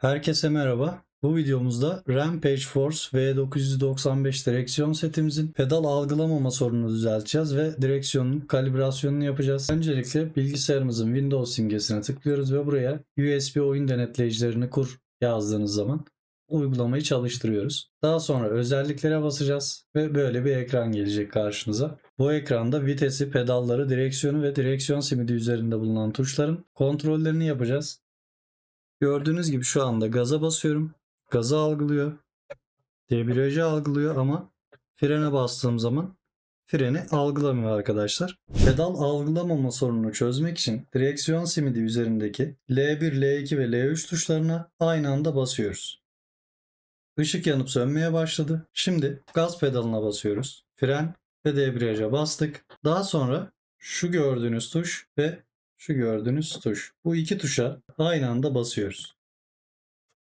Herkese merhaba. Bu videomuzda Rampage Force V995 direksiyon setimizin pedal algılamama sorununu düzelteceğiz ve direksiyonun kalibrasyonunu yapacağız. Öncelikle bilgisayarımızın Windows simgesine tıklıyoruz ve buraya USB oyun denetleyicilerini kur yazdığınız zaman uygulamayı çalıştırıyoruz. Daha sonra özelliklere basacağız ve böyle bir ekran gelecek karşınıza. Bu ekranda vitesi, pedalları, direksiyonu ve direksiyon simidi üzerinde bulunan tuşların kontrollerini yapacağız. Gördüğünüz gibi şu anda gaza basıyorum. Gazı algılıyor. Debriyajı algılıyor ama frene bastığım zaman freni algılamıyor arkadaşlar. Pedal algılamama sorununu çözmek için direksiyon simidi üzerindeki L1, L2 ve L3 tuşlarına aynı anda basıyoruz. Işık yanıp sönmeye başladı. Şimdi gaz pedalına basıyoruz. Fren ve debriyaja bastık. Daha sonra şu gördüğünüz tuş ve şu gördüğünüz tuş. Bu iki tuşa aynı anda basıyoruz.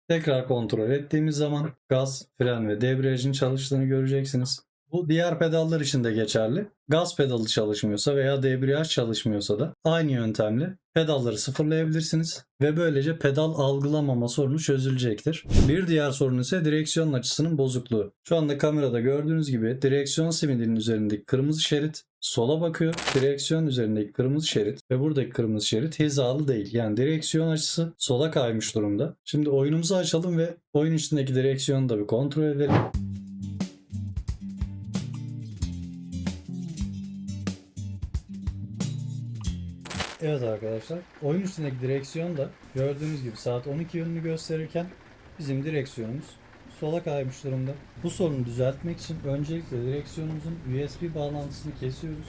Tekrar kontrol ettiğimiz zaman gaz, fren ve debriyajın çalıştığını göreceksiniz. Bu diğer pedallar için de geçerli. Gaz pedalı çalışmıyorsa veya debriyaj çalışmıyorsa da aynı yöntemle pedalları sıfırlayabilirsiniz ve böylece pedal algılamama sorunu çözülecektir. Bir diğer sorun ise direksiyon açısının bozukluğu. Şu anda kamerada gördüğünüz gibi direksiyon simidinin üzerindeki kırmızı şerit sola bakıyor. Direksiyon üzerindeki kırmızı şerit ve buradaki kırmızı şerit hizalı değil. Yani direksiyon açısı sola kaymış durumda. Şimdi oyunumuzu açalım ve oyun içindeki direksiyonu da bir kontrol edelim. Evet arkadaşlar. Oyun üstündeki direksiyon da gördüğünüz gibi saat 12 yönünü gösterirken bizim direksiyonumuz sola kaymış durumda. Bu sorunu düzeltmek için öncelikle direksiyonumuzun USB bağlantısını kesiyoruz.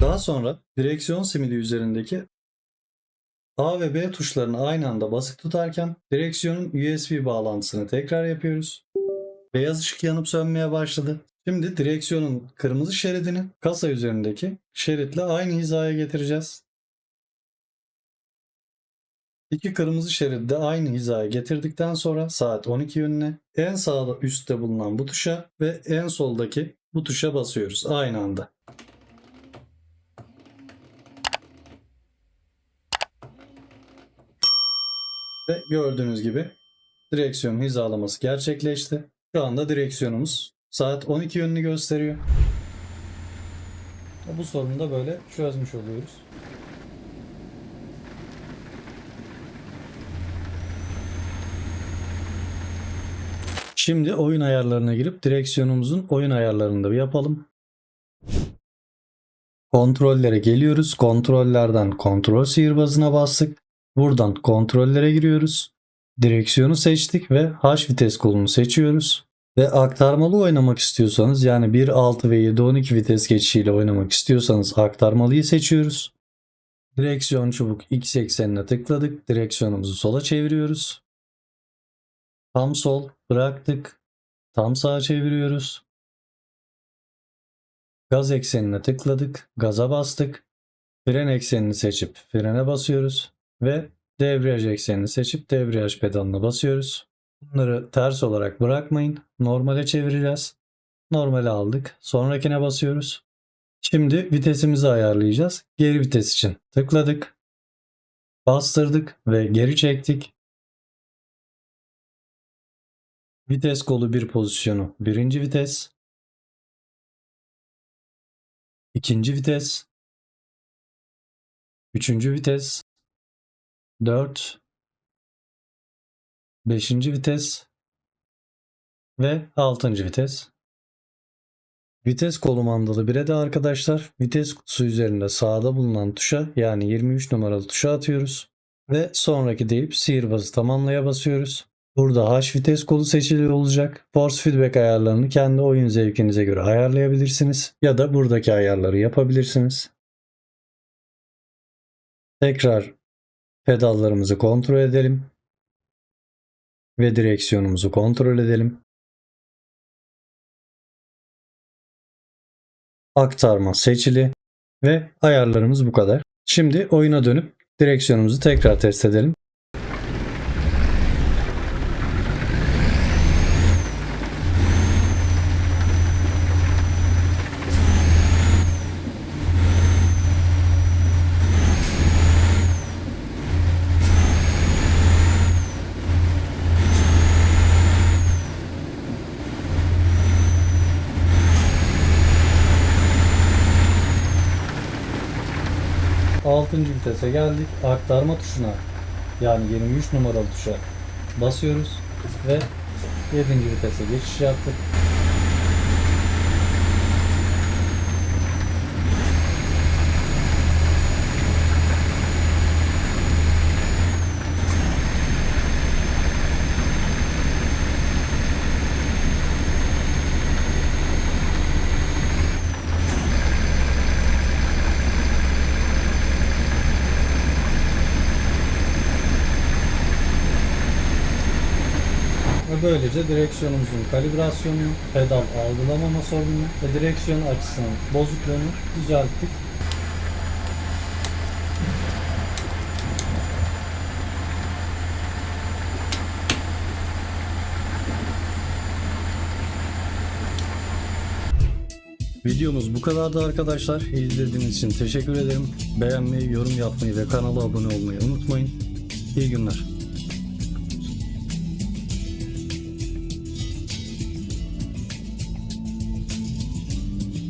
Daha sonra direksiyon simidi üzerindeki A ve B tuşlarını aynı anda basık tutarken direksiyonun USB bağlantısını tekrar yapıyoruz. Beyaz ışık yanıp sönmeye başladı. Şimdi direksiyonun kırmızı şeridini kasa üzerindeki şeritle aynı hizaya getireceğiz. İki kırmızı şeridi de aynı hizaya getirdikten sonra saat 12 yönüne en sağda üstte bulunan bu tuşa ve en soldaki bu tuşa basıyoruz aynı anda. Ve gördüğünüz gibi direksiyon hizalaması gerçekleşti. Şu anda direksiyonumuz saat 12 yönünü gösteriyor. Bu sorunu da böyle çözmüş oluyoruz. Şimdi oyun ayarlarına girip direksiyonumuzun oyun ayarlarını da bir yapalım. Kontrollere geliyoruz. Kontrollerden kontrol sihirbazına bastık. Buradan kontrollere giriyoruz. Direksiyonu seçtik ve H vites kolunu seçiyoruz. Ve aktarmalı oynamak istiyorsanız yani 1, 6 ve 7, 12 vites geçişiyle oynamak istiyorsanız aktarmalıyı seçiyoruz. Direksiyon çubuk X eksenine tıkladık. Direksiyonumuzu sola çeviriyoruz. Tam sol bıraktık. Tam sağa çeviriyoruz. Gaz eksenine tıkladık. Gaza bastık. Fren eksenini seçip frene basıyoruz. Ve debriyaj eksenini seçip debriyaj pedalına basıyoruz. Bunları ters olarak bırakmayın. Normale çevireceğiz. Normale aldık. Sonrakine basıyoruz. Şimdi vitesimizi ayarlayacağız. Geri vites için tıkladık. Bastırdık ve geri çektik. Vites kolu bir pozisyonu. Birinci vites. ikinci vites. Üçüncü vites. Dört. Beşinci vites. Ve altıncı vites. Vites kolu mandalı 1'e de arkadaşlar vites kutusu üzerinde sağda bulunan tuşa yani 23 numaralı tuşa atıyoruz. Ve sonraki deyip sihirbazı tamamlaya basıyoruz. Burada H vites kolu seçili olacak. Force feedback ayarlarını kendi oyun zevkinize göre ayarlayabilirsiniz. Ya da buradaki ayarları yapabilirsiniz. Tekrar pedallarımızı kontrol edelim. Ve direksiyonumuzu kontrol edelim. Aktarma seçili. Ve ayarlarımız bu kadar. Şimdi oyuna dönüp direksiyonumuzu tekrar test edelim. 6. vitese geldik. Aktarma tuşuna yani 23 numaralı tuşa basıyoruz ve 7. vitese geçiş yaptık. Ve böylece direksiyonumuzun kalibrasyonu, pedal algılamama sorunu ve direksiyon açısının bozukluğunu düzelttik. Videomuz bu kadardı arkadaşlar. İzlediğiniz için teşekkür ederim. Beğenmeyi, yorum yapmayı ve kanala abone olmayı unutmayın. İyi günler.